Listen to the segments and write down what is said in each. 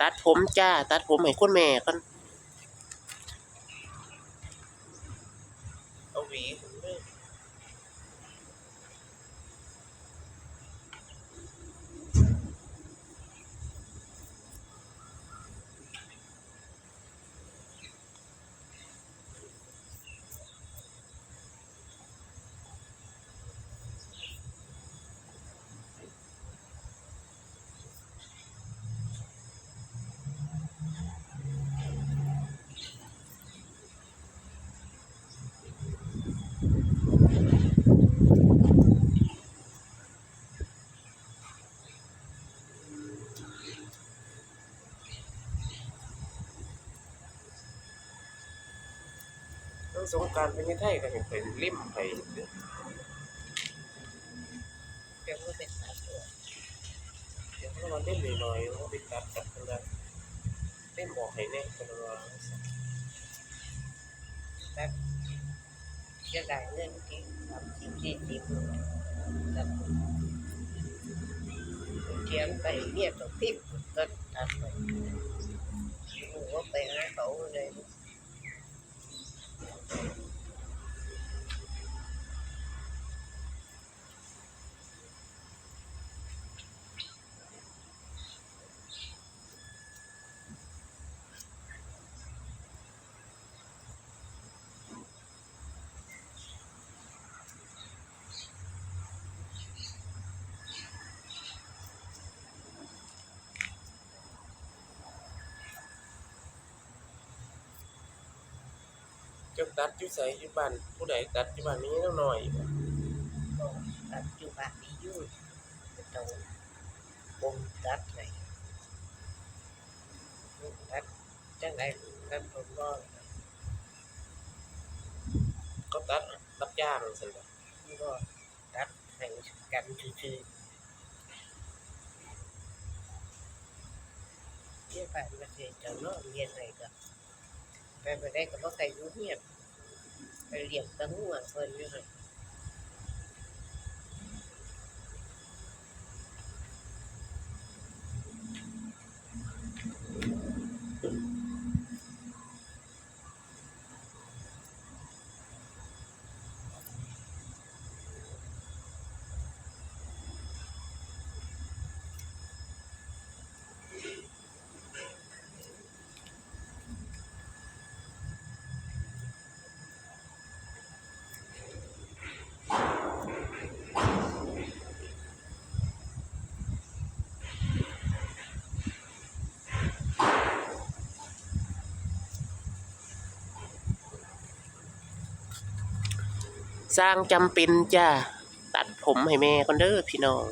ตัดผมจ้า ตัดผมให้คุณแม่ก่อน สงการเป็นยังไงกันเป็นริมไปเดี๋ยวก็เป็นสายตัวเดี๋ยวเราเล่นหน่อยๆแล้วไปตัดกับกันแล้วเล่นบอกให้แน่กันว่าแบบจะได้เงินที่สามสิบสี่สิบแบบเทียมไปเรียกตัวทิพย์ก็ตัดไปหนูก็ไปหาเขาเลย จ้าตัดอยู่ใส่อยู่บ้านผู้ใดตัดอยู่บ้านนี้แล้วหน่อยก็ตัดอยู่บ้านนี้อยู่ตรงวงตัดเลยตัดจังไรตัดผมก็ก็ตัดรับจ้างสินะก็ตัดให้กันซื่อๆเที่ยวไปมาเรียนจะเนาะเรียนอะไรก็ ไปไปได้ก็บ่ใครรู้เงียไปเรียนตั้งหัวเพิ่นอยู่หั่น สร้างจำเป็นจ้าตัดผมให้แม่ก่อนเด้อพี่น้อง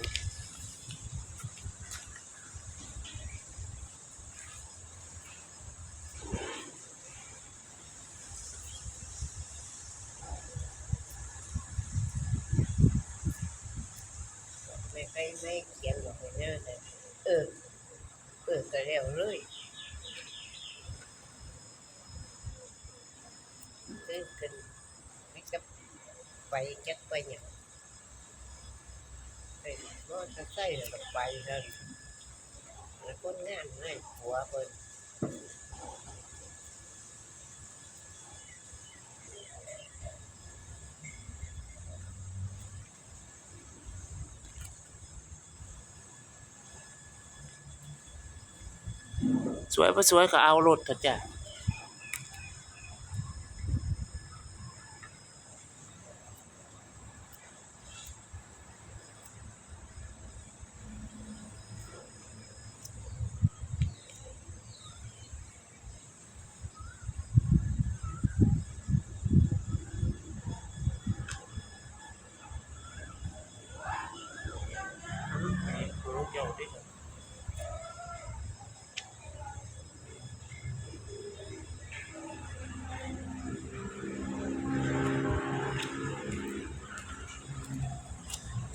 ไม่ไม่ไม่เขียนหรอกเด้อแต่เออเออก็แล้วเลยซื้อขึ้นกับ ไปจักไปเนี่ยไปก็จะใส่แล้วก็ไปเลยแล้วคนงานให้ผัวเพิ่นสวยบ่สวยก็เอารถเถอะจ้ะ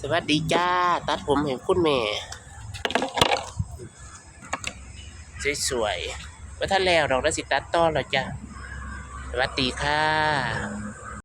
สวัสดีจ้า ตัดผมให้คุณแม่ สวยๆว่าท่านแล้วดอกได้สิตัดต้อนเราจ้ะสวัสดีค่ะ